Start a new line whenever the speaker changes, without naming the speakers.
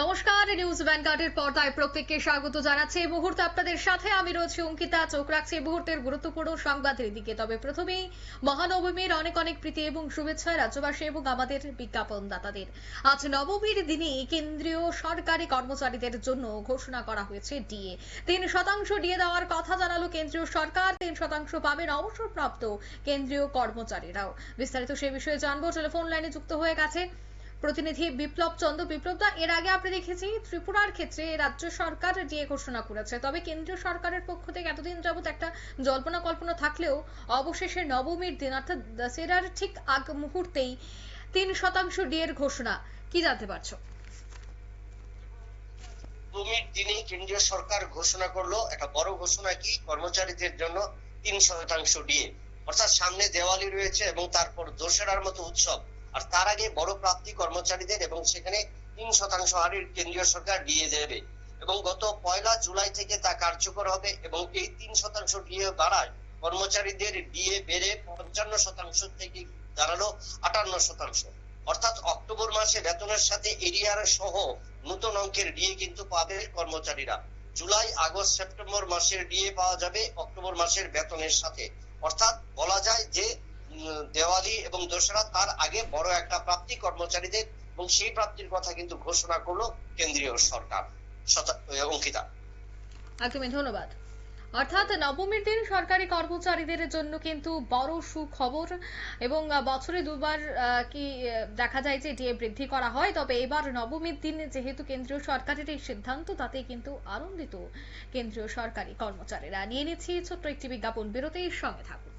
নমস্কার, নিউজ ভ্যানগার্ডের পর্দায় প্রত্যেককে স্বাগত জানাচ্ছি। এই মুহূর্তে আপনাদের সাথে আমি রয়েছি অঙ্কিতা। চোখ রাখছি এই মুহূর্তের গুরুত্বপূর্ণ সংবাদের দিকে। তবে প্রথমেই মহানবমীর অনেক অনেক প্রীতি এবং শুভেচ্ছা রাজ্যবাসী এবং আমাদের বিজ্ঞাপনদাতাদের। আজ নবমীর দিনে কেন্দ্রীয় সরকারি কর্মচারীদের জন্য ঘোষণা করা হয়েছে ডিএ। তিন শতাংশ ডিএ দেওয়ার কথা জানালো কেন্দ্রীয় সরকার। তিন শতাংশ পাবেন অবসরপ্রাপ্ত কেন্দ্রীয় কর্মচারীরাও। বিস্তারিত সে বিষয়ে জানব। টেলিফোন লাইনে যুক্ত হয়ে গেছে প্রতিনিধি বিপ্লব চন্দ্র বিপ্লব দা, এর আগে আমরা দেখেছি ত্রিপুরার ক্ষেত্রে রাজ্য সরকার ডিএ ঘোষণা করেছে। তবে কেন্দ্রীয় সরকারের পক্ষ থেকে এতদিন যাবত একটা জল্পনা কল্পনা থাকলেও অবশেষে নবমীর দিন, অর্থাৎ দশেরার ঠিক আগ মুহূর্তেই তিন শতাংশ ডিএর ঘোষণা। কি জানতে পারছ?
নবমীর দিনে কেন্দ্রীয় সরকার ঘোষণা করল, একটা বড় ঘোষণা কি? কর্মচারীদের জন্য তিন শতাংশ ডিএ। অর্থাৎ সামনে দেওয়ালি রয়েছে এবং তারপর দোসরার মতো উৎসব। আর তার আগে বড় প্রাপ্তি কর্মচারীদের এবং সেখানে তিন শতাংশ হারের কেন্দ্রীয় সরকার ডিএ দেবে। এবং গত পয়লা জুলাই থেকে তা কার্যকর হবে এবং এই তিন শতাংশ ডিএ বাড়ায় কর্মচারীদের ডিএ বেড়ে পঞ্চান্ন শতাংশ থেকে দাঁড়াল আটান্ন শতাংশ। অর্থাৎ অক্টোবর মাসে বেতনের সাথে এরিয়ার সহ নতুন অঙ্কের ডিএ কিন্তু পাবে কর্মচারীরা। জুলাই, আগস্ট, সেপ্টেম্বর মাসের ডিএ পাওয়া যাবে অক্টোবর মাসের বেতনের সাথে। অর্থাৎ বলা যায় যে দেওয়ালি এবং দোসরা তার আগে বড় একটা প্রাপ্তি কর্মচারীদের এবং সেই প্রাপ্তির কথা কিন্তু ঘোষণা করল কেন্দ্রীয় সরকার। অঙ্কিতা।
একদমই, ধন্যবাদ। অর্থাৎ নবমীর দিন সরকারি কর্মচারীদের জন্য কিন্তু বড় সুখবর এবং বছরে দুবার কি দেখা যায় যে ডিএ বৃদ্ধি করা হয়, তবে এবার নবমীর দিন যেহেতু কেন্দ্রীয় সরকারের এই সিদ্ধান্ত, তাতে কিন্তু আনন্দিত কেন্দ্রীয় সরকারি কর্মচারীরা। নিয়ে নিচ্ছি ছোট্ট একটি বিজ্ঞাপন বিরতির সঙ্গে থাকুন।